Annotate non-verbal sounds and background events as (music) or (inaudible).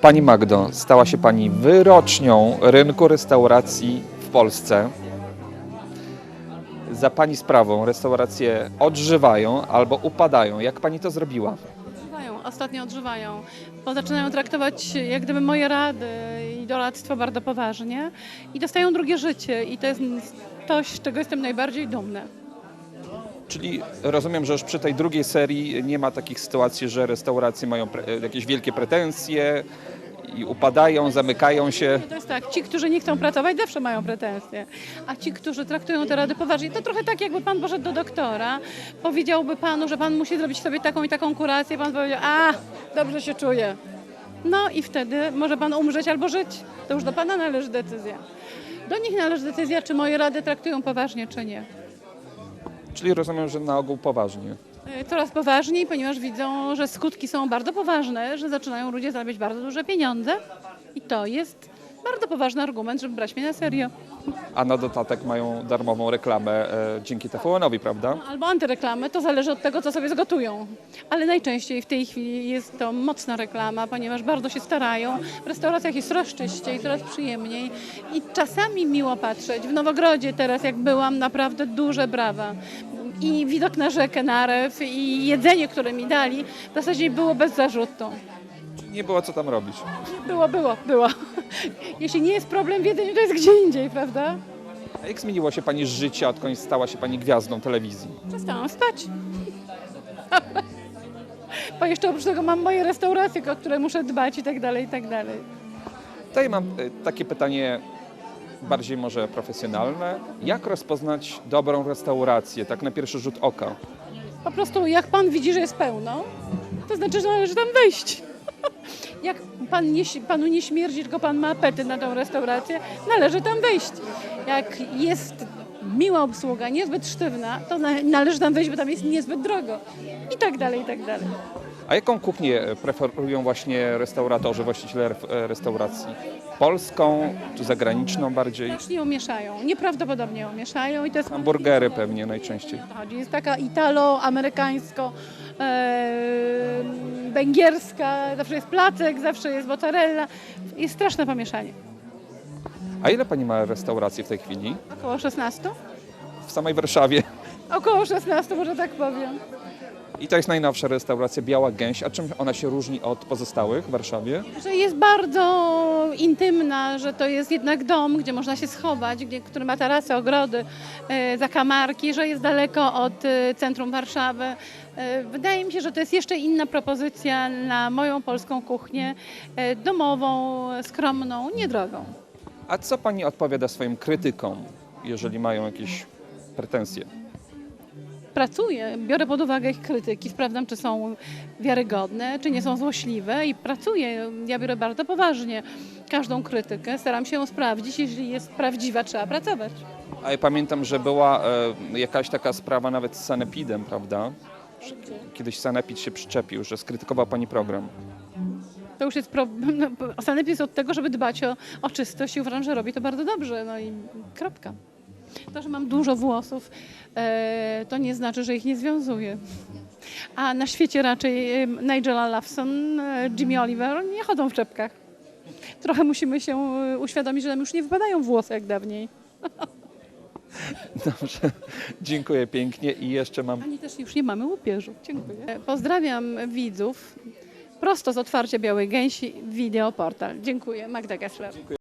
Pani Magdo, stała się Pani wyrocznią rynku restauracji w Polsce. Za Pani sprawą restauracje odżywają albo upadają. Jak Pani to zrobiła? Odżywają, ostatnio odżywają, bo zaczynają traktować jak gdyby moje rady i doradztwo bardzo poważnie i dostają drugie życie i to jest coś, z czego jestem najbardziej dumna. Czyli rozumiem, że już przy tej drugiej serii nie ma takich sytuacji, że restauracje mają jakieś wielkie pretensje i upadają, zamykają się. To jest tak, ci, którzy nie chcą pracować, zawsze mają pretensje, a ci, którzy traktują te rady poważnie, to trochę tak, jakby pan poszedł do doktora, powiedziałby panu, że pan musi zrobić sobie taką i taką kurację, pan powiedział, a, dobrze się czuję. No i wtedy może pan umrzeć albo żyć. To już do pana należy decyzja. Do nich należy decyzja, czy moje rady traktują poważnie, czy nie. Czyli rozumiem, że na ogół poważnie. Y, Coraz poważniej, ponieważ widzą, że skutki są bardzo poważne, że zaczynają ludzie zarabiać bardzo duże pieniądze. I to jest bardzo poważny argument, żeby brać mnie na serio. A na dodatek mają darmową reklamę e, dzięki TVN-owi, prawda? Albo antyreklamy, to zależy od tego, co sobie zgotują. Ale najczęściej w tej chwili jest to mocna reklama, ponieważ bardzo się starają. W restauracjach jest coraz czyściej, coraz przyjemniej i czasami miło patrzeć. W Nowogrodzie teraz, jak byłam, naprawdę duże brawa. I widok na rzekę Narew i jedzenie, które mi dali, w zasadzie było bez zarzutu. Nie było co tam robić. Było, było, było. (laughs) Jeśli nie jest problem w jedzeniu, to jest gdzie indziej, prawda? A jak zmieniło się Pani życie, odkąd stała się Pani gwiazdą telewizji? Przestałam spać. Bo jeszcze oprócz tego mam moje restauracje, o które muszę dbać i tak dalej, i tak dalej. Tutaj mam e, takie pytanie bardziej może profesjonalne. Jak rozpoznać dobrą restaurację, tak na pierwszy rzut oka? Po prostu jak pan widzi, że jest pełno, to znaczy, że należy tam wejść. Jak pan nie, panu nie śmierdzi, tylko pan ma apetyt na tą restaurację, należy tam wejść. Jak jest miła obsługa, niezbyt sztywna, to na, należy tam wejść, bo tam jest niezbyt drogo. I tak dalej, i tak dalej. A jaką kuchnię preferują właśnie restauratorzy, właściciele e, restauracji? Polską czy zagraniczną bardziej? Strasznie ją mieszają, nieprawdopodobnie ją mieszają i to jest Hamburgery pewnie najczęściej. chodzi. Jest taka italo-amerykańsko, e, węgierska, zawsze jest placek, zawsze jest mozzarella. Jest straszne pomieszanie. A ile Pani ma restauracji w tej chwili? Około 16? W samej Warszawie. Około 16, może tak powiem. I to jest najnowsza restauracja Biała Gęś. A czym ona się różni od pozostałych w Warszawie? Że jest bardzo intymna, że to jest jednak dom, gdzie można się schować, gdzie, który ma tarasy, ogrody, e, zakamarki, że jest daleko od e, centrum Warszawy. E, Wydaje mi się, że to jest jeszcze inna propozycja na moją polską kuchnię, e, domową, skromną, niedrogą. A co Pani odpowiada swoim krytykom, jeżeli mają jakieś pretensje? Pracuję, biorę pod uwagę ich krytyki, sprawdzam, czy są wiarygodne, czy nie są złośliwe i pracuję. Ja biorę bardzo poważnie każdą krytykę, staram się ją sprawdzić. Jeśli jest prawdziwa, trzeba pracować. A ja pamiętam, że była e, jakaś taka sprawa nawet z Sanepidem, prawda? Że Kiedyś Sanepid się przyczepił, że skrytykował Pani program. To już jest problem. No, sanepid jest od tego, żeby dbać o, o czystość i uważam, że robi to bardzo dobrze. No i kropka. To, że mam dużo włosów, e, to nie znaczy, że ich nie związuję. A na świecie raczej e, Nigella Lawson, e, Jimmy Oliver nie chodzą w czepkach. Trochę musimy się e, uświadomić, że nam już nie wypadają włosy jak dawniej. Dobrze, dziękuję pięknie i jeszcze mam Ani też już nie mamy łupieżu. Dziękuję. E, Pozdrawiam widzów prosto z otwarcia Białej Gęsi, Wideoportal. Dziękuję. Magda Gessler.